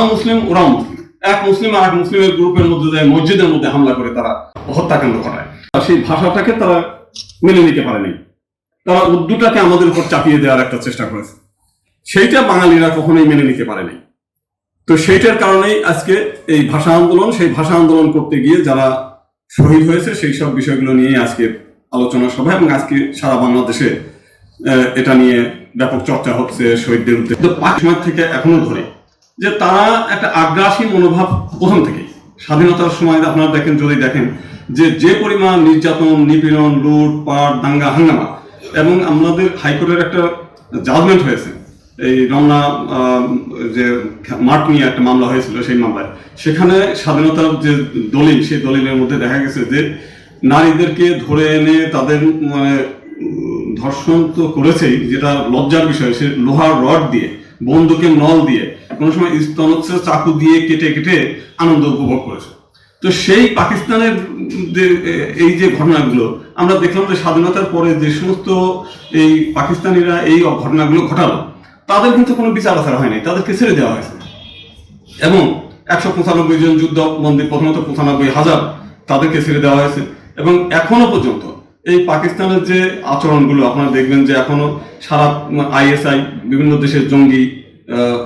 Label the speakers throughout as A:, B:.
A: তারাও মুসলিম, ওরাও মুসলিম। এক মুসলিম আর এক মুসলিমের গ্রুপের মধ্যে যায়, মসজিদের মধ্যে হামলা করে তারা হত্যাকাণ্ড ঘটায়। আর সেই ভাষাটাকে তারা মেনে নিতে পারেনি। তারা উর্দুটাকে আমাদের উপর চাপিয়ে দেওয়ার একটা চেষ্টা করেছে। সেইটা বাঙালিরা কখনোই মেনে নিতে পারেনি। তো সেইটার কারণেই আজকে এই ভাষা আন্দোলন, সেই ভাষা আন্দোলন করতে গিয়ে যারা শহীদ হয়েছে, সেই সব বিষয়গুলো নিয়ে আজকে আলোচনা সভা এবং আজকে সারা বাংলাদেশে এটা নিয়ে ব্যাপক চর্চা হচ্ছে শহীদদের উদ্দেশ্যে। পাক সময় থেকে এখনও ধরে যে তারা একটা আগ্রাসী মনোভাব প্রথম থেকেই। স্বাধীনতার সময় আপনারা দেখেন, যদি দেখেন, যে যে পরিমাণ নির্যাতন, নিপীড়ন, লুট, পাট, দাঙ্গা, হাঙ্গামা এবং আমাদের হাইকোর্টের একটা জাজমেন্ট হয়েছে। এই রমনা যে মাঠ নিয়ে একটা মামলা হয়েছিল সেই মামলায়। সেখানে স্বাধীনতার যে দলিল, সেই দলিলের মধ্যে দেখা গেছে যে নারীদেরকে ধরে এনে তাদের মানে ধর্ষণ তো করেছেই, যেটা লজ্জার বিষয়, সে লোহার রড দিয়ে বন্দুকের নল দিয়ে কোনো সময় স্তনোচ্ছেদ চাকু দিয়ে কেটে কেটে আনন্দ উপভোগ করেছে। তো সেই পাকিস্তানের যে এই যে ঘটনাগুলো, আমরা দেখলাম যে স্বাধীনতার পরে যে সমস্ত এই পাকিস্তানিরা এই ঘটনাগুলো ঘটালো, তাদের কিন্তু কোনো বিচার আচার হয়নি, তাদেরকে ছেড়ে দেওয়া হয়েছে। এবং একশো পঁচানব্বই জন যুদ্ধ বন্দী প্রথমত পঁচানব্বই হাজার তাদেরকে ছেড়ে দেওয়া হয়েছে। এবং এখনও পর্যন্ত এই পাকিস্তানের যে আচরণগুলো আপনারা দেখবেন যে এখনও সারা আইএসআই বিভিন্ন দেশের জঙ্গি আহ,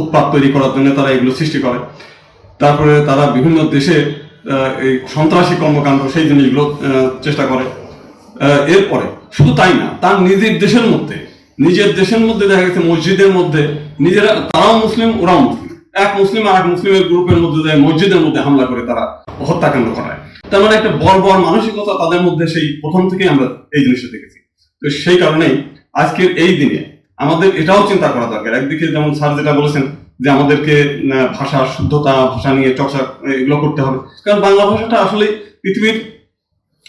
A: উৎপাত তৈরি করার জন্য তারা এগুলো সৃষ্টি করে। তারপরে তারা বিভিন্ন দেশে এই সন্ত্রাসী কর্মকাণ্ড সেই জিনিসগুলো চেষ্টা করে। এরপরে শুধু তাই না তার নিজের দেশের মধ্যে নিজের দেশের মধ্যে দেখা গেছে মসজিদের মধ্যে নিজেরা তারাও মুসলিম ওরাও মুসলিম। এক মুসলিম আর এক মুসলিমের গ্রুপের মধ্যে যায় মসজিদের মধ্যে হামলা করে তারা হত্যাকাণ্ড ঘটায়। তার মানে একটা বর্বর মানসিকতা তাদের মধ্যে সেই প্রথম থেকেই আমরা এই জিনিসটা দেখেছি। তো সেই কারণেই আজকের এই দিনে আমাদের এটাও চিন্তা করা দরকার। একদিকে যেমন স্যার যেটা বলেছেন যে আমাদেরকে ভাষার শুদ্ধতা, ভাষা নিয়ে চর্চা, এগুলো করতে হবে। কারণ বাংলা ভাষাটা আসলে পৃথিবীর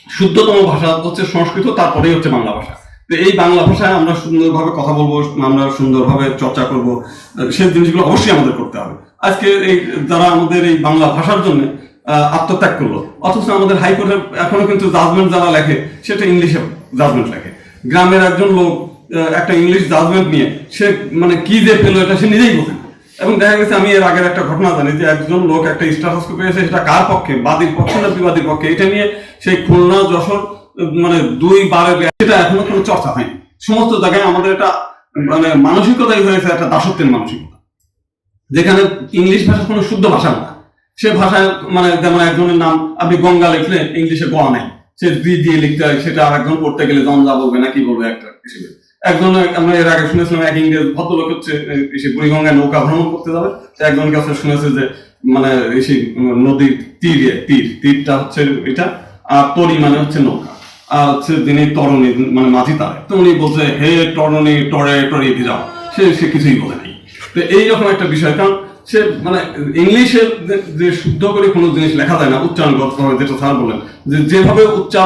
A: শুদ্ধতম ভাষা হচ্ছে সংস্কৃত, তারপরেই হচ্ছে বাংলা ভাষা। তো এই বাংলা ভাষায় আমরা সুন্দরভাবে কথা বলব, আমরা সুন্দরভাবে চর্চা করব সেই জিনিসগুলো অবশ্যই আমাদের করতে হবে। আজকে এই, যারা আমাদের এই বাংলা ভাষার জন্য আত্মত্যাগ করল। অথচ আমাদের হাইকোর্টের এখনও কিন্তু জাজমেন্ট যারা লেখে, সেটা ইংলিশে জাজমেন্ট লেখে। গ্রামের একজন লোক একটা ইংলিশ জাজমেন্ট নিয়ে, সে মানে কি যে পেল এটা সে নিজেই বোঝে। এবং দেখা গেছে আমি এর আগের একটা ঘটনা জানি যে একজন লোক একটা স্টাটাসকো পেয়েছে সেটা কার পক্ষে, বাদীর পক্ষে না বিবাদীর পক্ষে, এটা নিয়ে সেই খুলনা, যশোর মানে দুই বারে সেটা এখনও কোনো চর্চা হয়নি। সমস্ত জায়গায় আমাদের এটা মানে মানসিকতাই হয়েছে একটা দাসত্বের মানসিকতা। যেখানে ইংলিশ ভাষা কোনো শুদ্ধ ভাষা না। সে ভাষায় মানে যেমন একজনের নাম আপনি গঙ্গা লিখলে ইংলিশে গোয়া নাই। সে বি দিয়ে লিখতে হয়, সেটা আরেকজন পড়তে গেলে গঙ্গা বলবে না কি বলবে একটা হিসেবে। একজন আমরা এর আগে শুনেছিলাম, এক ইংরেজ ভদ্রলোক হচ্ছে বুড়িগঙ্গায় নৌকা ভ্রমণ করতে যাবে। একজন কাছে শুনেছে যে মানে সেই নদীর তীরে তীর, তীরটা হচ্ছে এটা, আর তরি মানে হচ্ছে নৌকা। আর হচ্ছে যিনি তরণী মানে মাঝি তারে, তো উনি বলছে, হে তরণী টরে টরে ভিজাও সে সে কিছুই বলে নাই। তো এইরকম একটা বিষয়, কারণ সে মানে ইংলিশে যে- শুদ্ধ করে কোনো জিনিস লেখা যায় না উচ্চারণগত যেটা স্যার বলেন যে যেভাবে উচ্চারণ